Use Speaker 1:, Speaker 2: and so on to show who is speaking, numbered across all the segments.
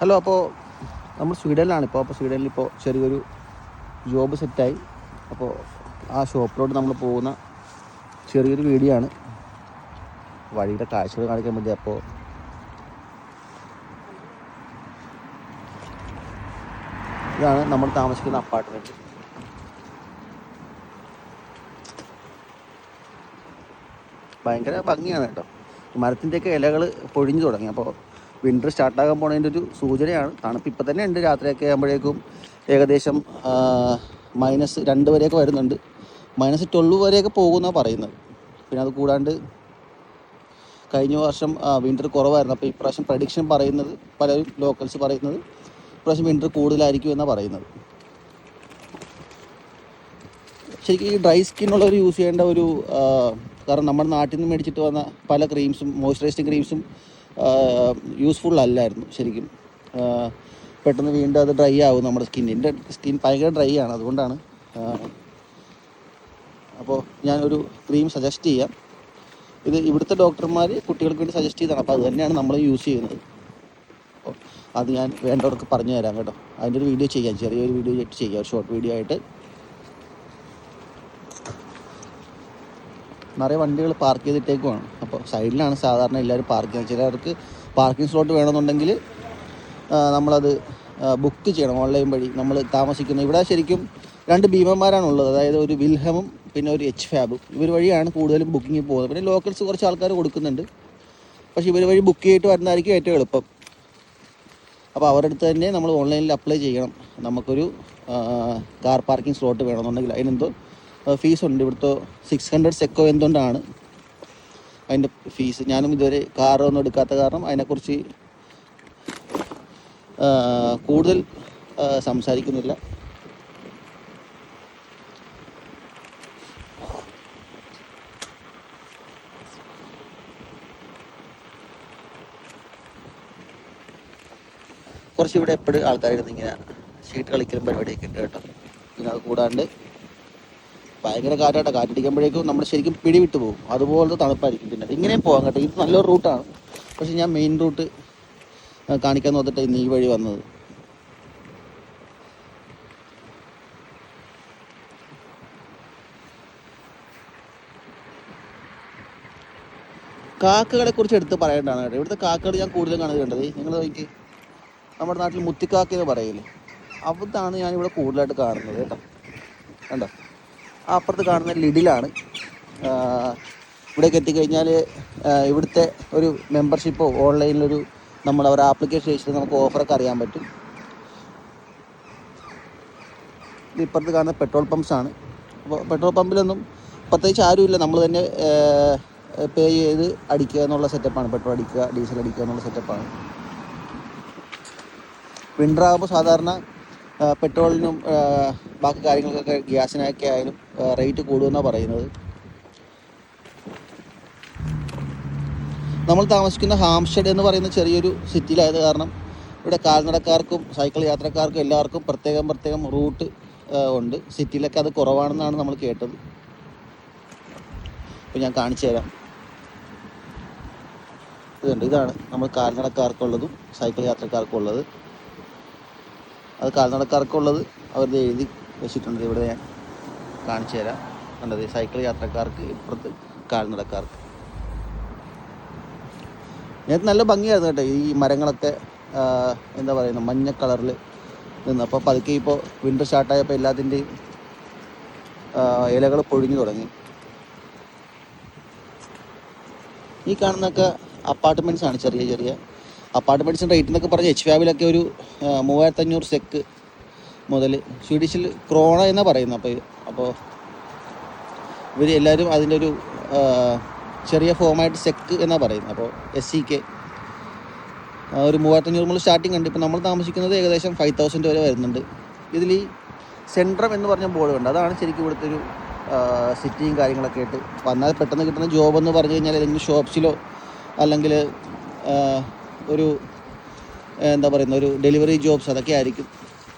Speaker 1: Hello അപ്പോൾ നമ്മൾ സ്വീഡനിലാണ്. ഇപ്പോൾ അപ്പോൾ സ്വീഡനിൽ ഇപ്പോൾ ചെറിയൊരു ജോബ് സെറ്റായി അപ്പോൾ ആ ഷോപ്പിലോട്ട് നമ്മൾ പോകുന്ന ചെറിയൊരു വീഡിയോ ആണ് വഴിയുടെ കാഴ്ചകൾ കാണിക്കാൻ വേണ്ടി അപ്പോൾ ഇതാണ് നമ്മൾ താമസിക്കുന്ന അപ്പാർട്ട്മെന്റ് ഭയങ്കര ഭംഗിയാണ് കേട്ടോ. മരത്തിന്റെയൊക്കെ ഇലകൾ പൊഴിഞ്ഞു തുടങ്ങി. അപ്പോൾ വിന്റർ സ്റ്റാർട്ടാകാൻ പോണതിന്റെ ഒരു സൂചനയാണ്. തണുപ്പ് ഇപ്പം തന്നെ ഉണ്ട്. രാത്രിയൊക്കെ ആകുമ്പോഴേക്കും ഏകദേശം മൈനസ് രണ്ട് വരെയൊക്കെ വരുന്നുണ്ട്. മൈനസ് ട്വൽവ് വരെയൊക്കെ പോകുമെന്നാണ് പറയുന്നത്. പിന്നെ അത് കൂടാണ്ട് കഴിഞ്ഞ വർഷം വിന്റർ കുറവായിരുന്നു. അപ്പോൾ ഇപ്രാവശ്യം പ്രഡിക്ഷൻ പറയുന്നത് പലരും ലോക്കൽസ് പറയുന്നത് ഇപ്രാവശ്യം വിന്റർ കൂടുതലായിരിക്കും എന്നാണ് പറയുന്നത്. ശരിക്കും ഈ ഡ്രൈ സ്കിന്നുള്ളവർ യൂസ് ചെയ്യേണ്ട ഒരു കാരണം നമ്മുടെ നാട്ടിൽ നിന്ന് മേടിച്ചിട്ട് വന്ന പല ക്രീംസും മോയ്സ്ചറൈസിങ് ക്രീംസും യൂസ്ഫുൾ അല്ലായിരുന്നു ശരിക്കും. പെട്ടെന്ന് വീണ്ടും അത് ഡ്രൈ ആവും നമ്മുടെ സ്കിന്നിന്റെ സ്കിൻ ഭയങ്കര ഡ്രൈ ആണ് അതുകൊണ്ടാണ് അപ്പോൾ ഞാനൊരു ക്രീം സജസ്റ്റ് ചെയ്യാം. ഇത് ഇവിടുത്തെ ഡോക്ടർമാർ കുട്ടികൾക്ക് വേണ്ടി സജസ്റ്റ് ചെയ്തതാണ് അപ്പോൾ അത് തന്നെയാണ് നമ്മൾ യൂസ് ചെയ്യുന്നത്. അപ്പോൾ അത് ഞാൻ വേണ്ടവർക്ക് പറഞ്ഞു തരാം കേട്ടോ. അതിന്റെ ഒരു വീഡിയോ ചെയ്യാം ചെറിയൊരു വീഡിയോ ചെയ്യാം ഷോർട്ട് വീഡിയോ ആയിട്ട്. നിറയെ വണ്ടികൾ പാർക്ക് ചെയ്തിട്ടേക്കുമാണ് അപ്പോൾ സൈഡിലാണ് സാധാരണ എല്ലാവരും പാർക്ക് ചെയ്യുന്നത്. ചിലർക്ക് പാർക്കിംഗ് സ്ലോട്ട് വേണമെന്നുണ്ടെങ്കിൽ നമ്മളത് ബുക്ക് ചെയ്യണം ഓൺലൈൻ വഴി. നമ്മൾ താമസിക്കുന്നത് ഇവിടെ ശരിക്കും രണ്ട് ഭീമന്മാരാണ് ഉള്ളത് അതായത് ഒരു വിൽഹമും പിന്നെ ഒരു എച്ച് ഫാബും. ഇവർ വഴിയാണ് കൂടുതലും ബുക്കിംഗ് പോകുന്നത്. പിന്നെ ലോക്കൽസ് കുറച്ച് ആൾക്കാർ കൊടുക്കുന്നുണ്ട്. പക്ഷേ ഇവർ വഴി ബുക്ക് ചെയ്തിട്ട് വരുന്നതായിരിക്കും ഏറ്റവും എളുപ്പം. അപ്പോൾ അവരുടെ അടുത്ത് തന്നെ നമ്മൾ ഓൺലൈനിൽ അപ്ലൈ ചെയ്യണം. നമുക്കൊരു കാർ പാർക്കിംഗ് സ്ലോട്ട് വേണമെന്നുണ്ടെങ്കിൽ. അതിനെന്തോ ഫീസ് ഉണ്ട് ഇവിടുത്തെ സിക്സ് ഹൺഡ്രഡ് സെക്കോ എന്തുകൊണ്ടാണ് അതിന്റെ ഫീസ് ഞാനും ഇതുവരെ കാറൊന്നും എടുക്കാത്ത കാരണം അതിനെക്കുറിച്ച് കൂടുതൽ സംസാരിക്കുന്നില്ല. കുറച്ച് ഇവിടെ എപ്പോഴും ആൾക്കാരിരുന്ന് ഇങ്ങനെ ഷീറ്റ് കളിക്കലും പരിപാടിയൊക്കെ ഉണ്ട് കേട്ടോ. പിന്നെ അത് കൂടാണ്ട് ഭയങ്കര കാറ്റാട്ട. കാറ്റടിക്കുമ്പോഴേക്കും നമ്മൾ ശരിക്കും പിടിവിട്ട് പോകും. അതുപോലത്തെ തണുപ്പായിരിക്കും പിന്നെ. ഇങ്ങനെയും പോകാം കേട്ടോ. ഇത് നല്ലൊരു റൂട്ടാണ്. പക്ഷെ ഞാൻ മെയിൻ റൂട്ട് കാണിക്കാൻ നോക്കിട്ട് ഇന്ന് ഈ വഴി വന്നത്. കാക്കകളെ കുറിച്ച് എടുത്ത് പറയേണ്ടതാണ് കേട്ടോ. ഇവിടുത്തെ കാക്കകൾ ഞാൻ കൂടുതലും കാണുന്നത് കണ്ടത്. നിങ്ങൾ നോക്കി നമ്മുടെ നാട്ടിൽ മുത്തിക്കാക്ക എന്ന് പറയില്ലേ. അവിടുത്താണ് ഞാൻ ഇവിടെ കൂടുതലായിട്ട് കാണുന്നത് കേട്ടോ. കണ്ടോ? അപ്പുറത്ത് കാണുന്ന ലിഡിലാണ്. ഇവിടേക്ക് എത്തിക്കഴിഞ്ഞാൽ ഇവിടുത്തെ ഒരു മെമ്പർഷിപ്പോ ഓൺലൈനിലൊരു നമ്മൾ അവർ ആപ്ലിക്കേഷൻ വെച്ചിട്ട് നമുക്ക് ഓഫറൊക്കെ അറിയാൻ പറ്റും. ഇപ്പുറത്ത് കാണുന്ന പെട്രോൾ പമ്പ്സാണ് അപ്പോൾ പെട്രോൾ പമ്പിലൊന്നും പ്രത്യേകിച്ച് ആരുമില്ല. നമ്മൾ തന്നെ പേ ചെയ്ത് അടിക്കുക എന്നുള്ള സെറ്റപ്പാണ് പെട്രോൾ അടിക്കുക ഡീസൽ അടിക്കുക എന്നുള്ള സെറ്റപ്പാണ് വിന്റർ സാധാരണ പെട്രോളിനും ബാക്കി കാര്യങ്ങൾക്കൊക്കെ ഗ്യാസിനൊക്കെ ആയാലും റേറ്റ് കൂടുമെന്നാണ് പറയുന്നത്. നമ്മൾ താമസിക്കുന്ന ഹാംഷെഡ് എന്ന് പറയുന്ന ചെറിയൊരു സിറ്റിയിലായത് കാരണം ഇവിടെ കാൽനടക്കാർക്കും സൈക്കിൾ യാത്രക്കാർക്കും എല്ലാവർക്കും പ്രത്യേകം പ്രത്യേകം റൂട്ട് ഉണ്ട്. സിറ്റിയിലൊക്കെ അത് കുറവാണെന്നാണ് നമ്മൾ കേട്ടത്. അപ്പോൾ ഞാൻ കാണിച്ചു തരാം. ഇതുണ്ട് ഇതാണ് നമ്മൾ കാൽനടക്കാർക്കുള്ളതും സൈക്കിൾ യാത്രക്കാർക്കുള്ളത്. അത് കാൽനടക്കാർക്കുള്ളത് അവർ എഴുതി വെച്ചിട്ടുണ്ട്. ഇവിടെ ഞാൻ കാണിച്ചു തരാം. കണ്ടത് സൈക്കിൾ യാത്രക്കാർക്ക് ഇപ്പുറത്ത് കാൽനടക്കാർക്ക്. ഇതിനകത്ത് നല്ല ഭംഗിയായിരുന്നു കേട്ടോ. ഈ മരങ്ങളൊക്കെ എന്താ പറയുന്നത് മഞ്ഞ കളറിൽ നിന്ന്. അപ്പോൾ പതുക്കെ ഇപ്പോൾ വിന്റർ സ്റ്റാർട്ടായപ്പോൾ എല്ലാത്തിന്റെയും ഇലകൾ പൊഴിഞ്ഞു തുടങ്ങി. ഈ കാണുന്നൊക്കെ അപ്പാർട്ട്മെന്റ്സ് ആണ് ചെറിയ ചെറിയ. അപ്പാർട്ട്മെന്റ്സിന്റെ റേറ്റ് എന്നൊക്കെ പറഞ്ഞ് എച്ച് ഫാബിലൊക്കെ ഒരു ആ, മൂവായിരത്തഞ്ഞൂറ് സെക്ക് മുതൽ സ്വീഡിഷിൽ ക്രോണ എന്ന് പറയുന്നത് അപ്പോൾ അപ്പോൾ ഇവർ എല്ലാവരും അതിന്റെ ഒരു ചെറിയ ഫോമായിട്ട് സെക്ക് എന്നാണ് പറയുന്നത് അപ്പോൾ എസ് സി കെ ഒരു മൂവായിരത്തഞ്ഞൂറ് മുതൽ സ്റ്റാർട്ടിംഗ് ഉണ്ട് ഇപ്പോൾ നമ്മൾ താമസിക്കുന്നത് ഏകദേശം ഫൈവ് തൗസൻഡ് വരെ വരുന്നുണ്ട്. ഇതിൽ ഈ സെൻട്രം എന്ന് പറഞ്ഞ ബോർഡ് ഉണ്ട്. അതാണ് ശരിക്കും ഇവിടുത്തെ ഒരു സിറ്റിയും കാര്യങ്ങളൊക്കെ ആയിട്ട്. വന്നാൽ പെട്ടെന്ന് കിട്ടുന്ന ജോബ് എന്ന് പറഞ്ഞു കഴിഞ്ഞാൽ ഏതെങ്കിലും ഷോപ്സിലോ അല്ലെങ്കിൽ ഒരു എന്താ പറയുന്ന ഒരു ഡെലിവറി ജോബ്സ് അതൊക്കെ ആയിരിക്കും.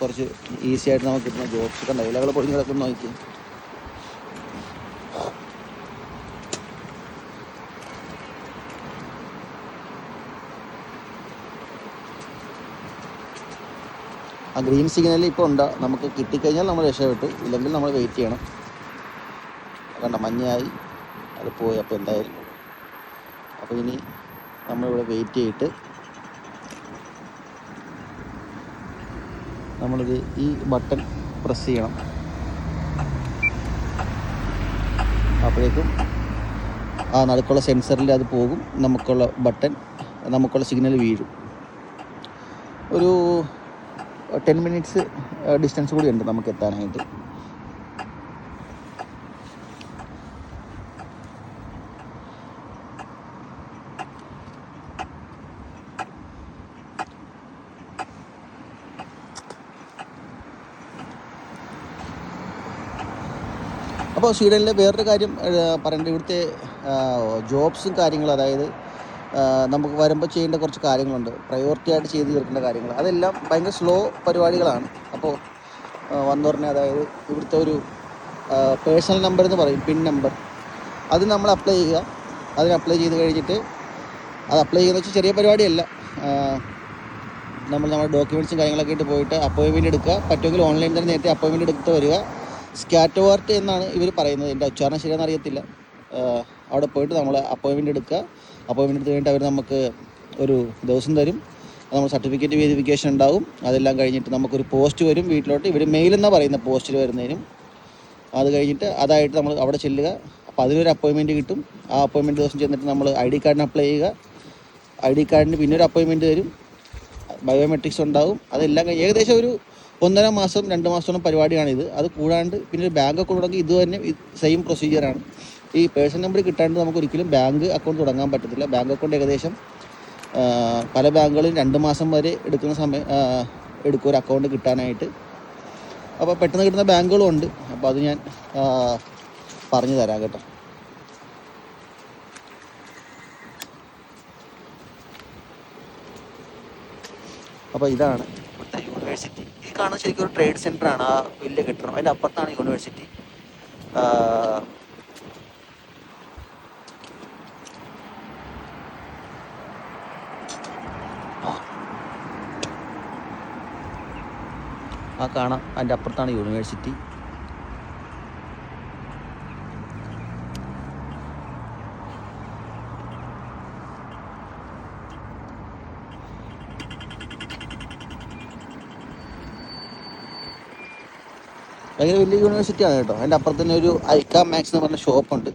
Speaker 1: കുറച്ച് ഈസി ആയിട്ട് നമുക്ക് കിട്ടുന്ന ജോബ്സ് കണ്ട ഇലകൾ പൊടിഞ്ഞ് കിടക്കുന്ന നോക്കി ആ ഗ്രീൻ സിഗ്നൽ ഇപ്പോൾ ഉണ്ട്. നമുക്ക് കിട്ടിക്കഴിഞ്ഞാൽ നമ്മൾ രക്ഷപ്പെട്ടു. ഇല്ലെങ്കിൽ നമ്മൾ വെയിറ്റ് ചെയ്യണം. കണ്ട മഞ്ഞായി അത് പോയി. അപ്പോൾ എന്തായാലും. അപ്പോൾ ഇനി നമ്മളിവിടെ വെയിറ്റ് ചെയ്തിട്ട് നമ്മളിത് ഈ ബട്ടൺ പ്രസ് ചെയ്യണം. അപ്പോഴേക്കും ആ നടുക്കുള്ള സെൻസറിൽ അത് പോകും. നമുക്കുള്ള ബട്ടൺ നമുക്കുള്ള സിഗ്നൽ വീഴും. ഒരു ടെൻ മിനിറ്റ്സ് ഡിസ്റ്റൻസ് കൂടി ഉണ്ട് നമുക്ക് എത്താനായിട്ട്. അപ്പോൾ സ്വീഡനിലെ വേറൊരു കാര്യം പറയേണ്ടത് ഇവിടുത്തെ ജോബ്സും കാര്യങ്ങളും അതായത് നമുക്ക് വരുമ്പോൾ ചെയ്യേണ്ട കുറച്ച് കാര്യങ്ങളുണ്ട്. പ്രയോറിറ്റി ആയിട്ട് ചെയ്ത് തീർക്കേണ്ട കാര്യങ്ങൾ. അതെല്ലാം ഭയങ്കര സ്ലോ പരിപാടികളാണ്. അപ്പോൾ വന്നോറിനെ അതായത് ഇവിടുത്തെ ഒരു പേഴ്സണൽ നമ്പർ എന്ന് പറയും പിൻ നമ്പർ അത് നമ്മൾ അപ്ലൈ ചെയ്യുക. അതിന് അപ്ലൈ ചെയ്ത് കഴിഞ്ഞിട്ട് അത് അപ്ലൈ ചെയ്യുന്ന വെച്ചാൽ ചെറിയ പരിപാടിയല്ല. നമ്മൾ നമ്മുടെ ഡോക്യുമെന്റ്സും കാര്യങ്ങളൊക്കെ ആയിട്ട് പോയിട്ട് അപ്പോയിൻമെന്റ് എടുക്കുക. പറ്റുമെങ്കിൽ ഓൺലൈൻ തന്നെ നേരത്തെ അപ്പോയിൻമെന്റ് എടുത്ത് വരിക. സ്കാറ്റോവാർട്ട് എന്നാണ് ഇവർ പറയുന്നത്. എന്റെ ഉച്ചാരണം ശരിയാണെന്ന് അറിയത്തില്ല. അവിടെ പോയിട്ട് നമ്മൾ അപ്പോയിൻമെന്റ് എടുക്കുക. അപ്പോയിൻമെന്റ് എടുത്ത് കഴിഞ്ഞിട്ട് അവർ നമുക്ക് ഒരു ദിവസം തരും. നമ്മൾ സർട്ടിഫിക്കറ്റ് വെരിഫിക്കേഷൻ ഉണ്ടാവും. അതെല്ലാം കഴിഞ്ഞിട്ട് നമുക്കൊരു പോസ്റ്റ് വരും വീട്ടിലോട്ട്. ഇവർ മെയിലെന്നാണ് പറയുന്നത് പോസ്റ്റിൽ വരുന്നതിനും. അത് കഴിഞ്ഞിട്ട് അതായിട്ട് നമ്മൾ അവിടെ ചെല്ലുക. അപ്പോൾ അതിനൊരു അപ്പോയിൻമെന്റ് കിട്ടും. ആ അപ്പോയിൻമെന്റ് ദിവസം ചെന്നിട്ട് നമ്മൾ ഐ ഡി കാർഡിന് അപ്ലൈ ചെയ്യുക. ഐ ഡി കാർഡിന് പിന്നെ ഒരു അപ്പോയിൻമെന്റ് തരും. ബയോമെട്രിക്സ് ഉണ്ടാവും. അതെല്ലാം കഴിഞ്ഞ് ഏകദേശം ഒരു ഒന്നര മാസം രണ്ട് മാസത്തോളം പരിപാടിയാണിത് അത് കൂടാണ്ട് പിന്നെ ഒരു ബാങ്ക് അക്കൗണ്ട് തുടങ്ങി ഇത് തന്നെ സെയിം പ്രൊസീജിയറാണ് ഈ പേഴ്സൺ നമ്പർ കിട്ടാണ്ട് നമുക്ക് ഒരിക്കലും ബാങ്ക് അക്കൗണ്ട് തുടങ്ങാൻ പറ്റത്തില്ല. ബാങ്ക് അക്കൗണ്ട് ഏകദേശം പല ബാങ്കുകളും രണ്ട് മാസം വരെ എടുക്കുന്ന സമയം എടുക്കും ഒരു അക്കൗണ്ട് കിട്ടാനായിട്ട്. അപ്പോൾ പെട്ടെന്ന് കിട്ടുന്ന ബാങ്കുകളും ഉണ്ട്. അപ്പോൾ അത് ഞാൻ പറഞ്ഞു തരാം കേട്ടോ. അപ്പോൾ ഇതാണ്. യൂണിവേഴ്സിറ്റി ഈ കാണുന്ന ശരിക്കും ഒരു ട്രേഡ് സെന്റർ ആണ് ആ വലിയ കെട്ടിടം. അതിന്റെ അപ്പുറത്താണ് യൂണിവേഴ്സിറ്റി ആ കാണാം. അതിന്റെ അപ്പുറത്താണ് യൂണിവേഴ്സിറ്റി ഭയങ്കര വലിയ യൂണിവേഴ്സിറ്റിയാണ് കേട്ടോ. അതിന്റെ അപ്പുറത്ത് തന്നെ ഒരു ഐക്ക മാക്സ് എന്ന് പറഞ്ഞ ഷോപ്പുണ്ട്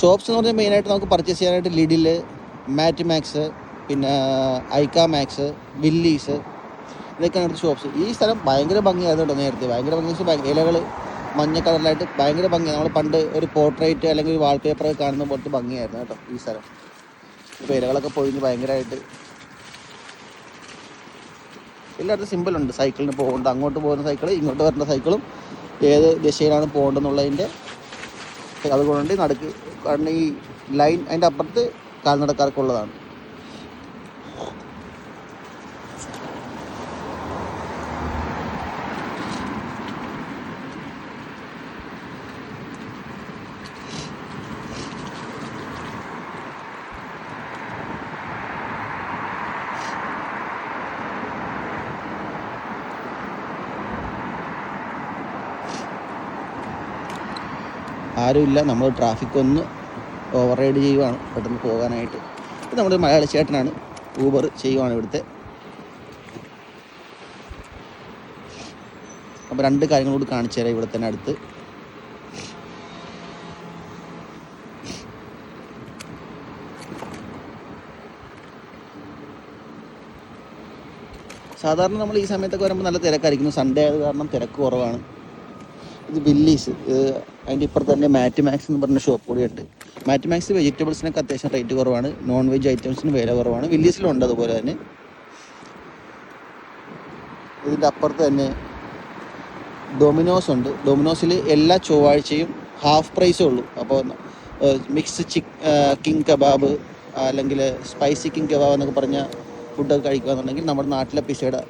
Speaker 1: ഷോപ്സ് എന്ന് പറഞ്ഞാൽ മെയിനായിട്ട് നമുക്ക് പർച്ചേസ് ചെയ്യാനായിട്ട് ലിഡിൽ മാറ്റ് മാക്സ് പിന്നെ ഐക്ക മാക്സ് വില്ലീസ് ഇതൊക്കെയാണ് ഇവിടുത്തെ ഷോപ്സ് ഈ സ്ഥലം ഭയങ്കര ഭംഗിയായിരുന്നു കേട്ടോ നേരത്തെ. ഭയങ്കര ഭംഗി ഇലകൾ മഞ്ഞ കളറിലായിട്ട് ഭയങ്കര ഭംഗിയാണ് നമ്മൾ പണ്ട് ഒരു പോർട്രേറ്റ് അല്ലെങ്കിൽ ഒരു വാൾപേപ്പർ ഒക്കെ കാണുന്ന പോലത്തെ ഭംഗിയായിരുന്നു കേട്ടോ ഈ സ്ഥലം. ഇപ്പോൾ ഇലകളൊക്കെ പൊഴിഞ്ഞ് ഭയങ്കരമായിട്ട് എല്ലായിടത്തും സിമ്പിളുണ്ട് സൈക്കിളിന് പോകേണ്ട. അങ്ങോട്ട് പോകുന്ന സൈക്കിൾ ഇങ്ങോട്ട് വരുന്ന സൈക്കിളും ഏത് ദിശയിലാണ് പോകേണ്ടതെന്നുള്ളതിന്റെ അതുകൊണ്ട് നടുക്ക്. കാരണം ഈ ലൈൻ അതിന്റെ അപ്പുറത്ത് കാൽനടക്കാർക്കുള്ളതാണ്. ആരുമില്ല. നമ്മൾ ട്രാഫിക് ഒന്ന് ഓവർ റൈഡ് ചെയ്യുവാണ് പെട്ടെന്ന് പോകാനായിട്ട്. ഇത് നമ്മുടെ മലയാളി ചേട്ടനാണ്. ഊബർ ചെയ്യുവാണ് ഇവിടുത്തെ. അപ്പോൾ രണ്ട് കാര്യങ്ങളോട് കാണിച്ചു തരാം ഇവിടെ തന്നെ അടുത്ത്. സാധാരണ നമ്മൾ ഈ സമയത്തൊക്കെ വരുമ്പോൾ നല്ല തിരക്കായിരിക്കുന്നു. സൺഡേ ആയത് കാരണം തിരക്ക് കുറവാണ്. ഇത് ബില്ലീസ് അതിന്റെ ഇപ്പുറത്ത് തന്നെ മാറ്റ് മാക്സ് എന്ന് പറഞ്ഞ ഷോപ്പ് കൂടി ഉണ്ട്. മാറ്റ് മാക്സ് വെജിറ്റബിൾസിനൊക്കെ അത്യാവശ്യം റേറ്റ് കുറവാണ്. നോൺ വെജ് ഐറ്റംസിന് വില കുറവാണ്. വില്ലീസിലുണ്ട് അതുപോലെ തന്നെ. ഇതിന്റെ അപ്പുറത്ത് തന്നെ ഡൊമിനോസ് ഉണ്ട്. ഡൊമിനോസിൽ എല്ലാ ചൊവ്വാഴ്ചയും ഹാഫ് പ്രൈസേ ഉള്ളൂ. അപ്പോൾ മിക്സ് ചിക്ക് കിങ് കബാബ് അല്ലെങ്കിൽ സ്പൈസി കിങ് കബാബ് എന്നൊക്കെ പറഞ്ഞ ഫുഡൊക്കെ കഴിക്കുകയെന്നുണ്ടെങ്കിൽ നമ്മുടെ നാട്ടിലെ പിസയുടെ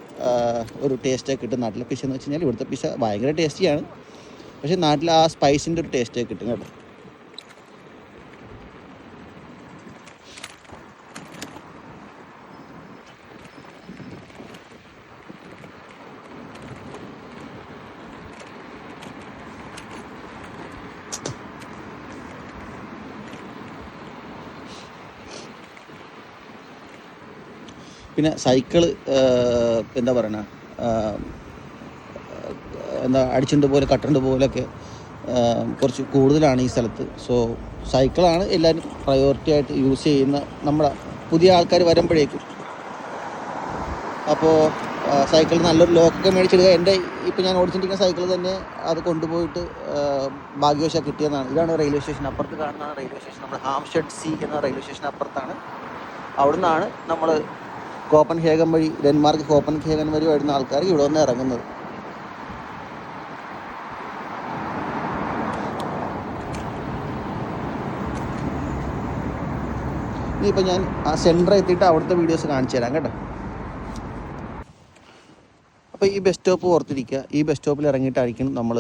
Speaker 1: ഒരു ടേസ്റ്റൊക്കെ കിട്ടും. നാട്ടിലെ പിസ എന്ന് വെച്ച് കഴിഞ്ഞാൽ ഇവിടുത്തെ പിസ ഭയങ്കര ടേസ്റ്റിയാണ് പക്ഷെ നാട്ടിൽ ആ സ്പൈസിന്റെ ഒരു ടേസ്റ്റ് കിട്ടും കേട്ടോ. പിന്നെ സൈക്കിൾ എന്താ പറയണ? എന്താ അടിച്ചുണ്ട് പോലെ കട്ടുണ്ട് പോലെയൊക്കെ കുറച്ച് കൂടുതലാണ് ഈ സ്ഥലത്ത്. സോ സൈക്കിളാണ് എല്ലാവരും പ്രയോറിറ്റി ആയിട്ട് യൂസ് ചെയ്യുന്ന നമ്മുടെ പുതിയ ആൾക്കാർ വരുമ്പോഴേക്കും. അപ്പോൾ സൈക്കിൾ നല്ലൊരു ലോക്കൊക്കെ മേടിച്ചിടുക. എന്റെ ഇപ്പോൾ ഞാൻ ഓടിച്ചിരിക്കുന്ന സൈക്കിൾ തന്നെ അത് കൊണ്ടുപോയിട്ട് ഭാഗ്യവശ കിട്ടിയതാണ് ഇതാണ് റെയിൽവേ സ്റ്റേഷൻ അപ്പുറത്ത് കാണുന്നതാണ് റെയിൽവേ സ്റ്റേഷൻ നമ്മുടെ ഹാംഷെഡ് സി എന്ന റെയിൽവേ സ്റ്റേഷൻ അപ്പുറത്താണ്. അവിടുന്നാണ് നമ്മൾ കോപ്പൻ ഹേഗൻ വഴി ഡെൻമാർക്ക് കോപ്പൻ ഹേഗൻ വഴി വരുന്ന ആൾക്കാർ ഇവിടെ വന്ന് ഇറങ്ങുന്നത്. ഇനിയിപ്പോൾ ഞാൻ ആ സെന്റർ എത്തിയിട്ട് അവിടുത്തെ വീഡിയോസ് കാണിച്ചു തരാം കേട്ടോ. അപ്പോൾ ഈ ബസ് സ്റ്റോപ്പ് ഓർത്തിരിക്കുക. ഈ ബസ് സ്റ്റോപ്പിൽ ഇറങ്ങിയിട്ടായിരിക്കും നമ്മൾ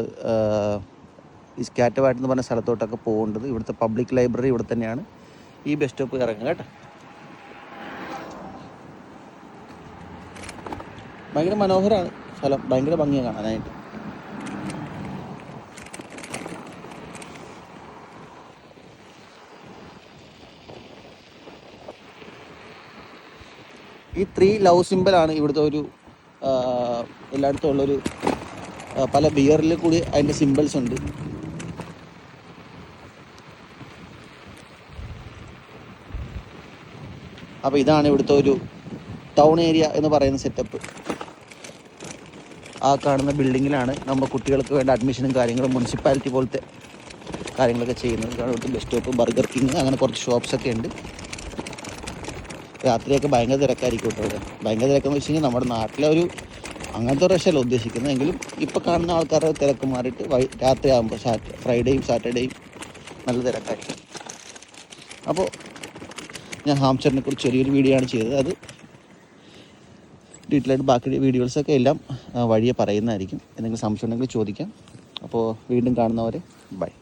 Speaker 1: ഈ സ്കാറ്റവായിട്ട് എന്ന് പറഞ്ഞ സ്ഥലത്തോട്ടൊക്കെ പോകേണ്ടത്. ഇവിടുത്തെ പബ്ലിക് ലൈബ്രറി ഇവിടെ തന്നെയാണ്. ഈ ബസ് സ്റ്റോപ്പ് ഇറങ്ങുക കേട്ടോ. ഭയങ്കര മനോഹരമാണ് സ്ഥലം. ഭയങ്കര ഭംഗിയാണ് കാണാനായിട്ട്. ഈ ത്രീ ലവ് സിമ്പിളാണ് ഇവിടുത്തെ ഒരു എല്ലായിടത്തും ഉള്ളൊരു പല ബിയറിൽ കൂടി അതിന്റെ സിമ്പിൾസ് ഉണ്ട്. അപ്പോൾ ഇതാണ് ഇവിടുത്തെ ഒരു ടൗൺ ഏരിയ എന്ന് പറയുന്ന സെറ്റപ്പ് ആ കാണുന്ന ബിൽഡിങ്ങിലാണ് നമ്മൾ കുട്ടികൾക്ക് വേണ്ട അഡ്മിഷനും കാര്യങ്ങളും മുനിസിപ്പാലിറ്റി പോലത്തെ കാര്യങ്ങളൊക്കെ ചെയ്യുന്നത്. ഇവിടുത്തെ ബസ് സ്റ്റോപ്പ് ബർഗർ കിങ് അങ്ങനെ കുറച്ച് ഷോപ്സ് ഒക്കെ ഉണ്ട്. രാത്രിയൊക്കെ ഭയങ്കര തിരക്കായിരിക്കും കേട്ടോ ഭയങ്കര തിരക്കെന്ന് വെച്ച് കഴിഞ്ഞാൽ നമ്മുടെ നാട്ടിലെ ഒരു അങ്ങനത്തെ ഒരു ഉദ്ദേശിക്കുന്നത്. എങ്കിലും ഇപ്പോൾ കാണുന്ന ആൾക്കാരുടെ തിരക്ക് മാറിയിട്ട് വൈ രാത്രി ആകുമ്പോൾ സാറ്റ് ഫ്രൈഡേയും സാറ്റർഡേയും നല്ല തിരക്കായിരിക്കും. അപ്പോൾ ഞാൻ ഹാംസ്റ്ററിനെ കുറിച്ച് ചെറിയൊരു വീഡിയോ ആണ് ചെയ്തത്. അത് ഡീറ്റെയിൽ ആയിട്ട് ബാക്കി വീഡിയോസൊക്കെ എല്ലാം വഴിയെ പറയുന്നതായിരിക്കും. എന്തെങ്കിലും സംശയം ഉണ്ടെങ്കിൽ ചോദിക്കാം. അപ്പോൾ വീണ്ടും കാണുന്നവരെ ബൈ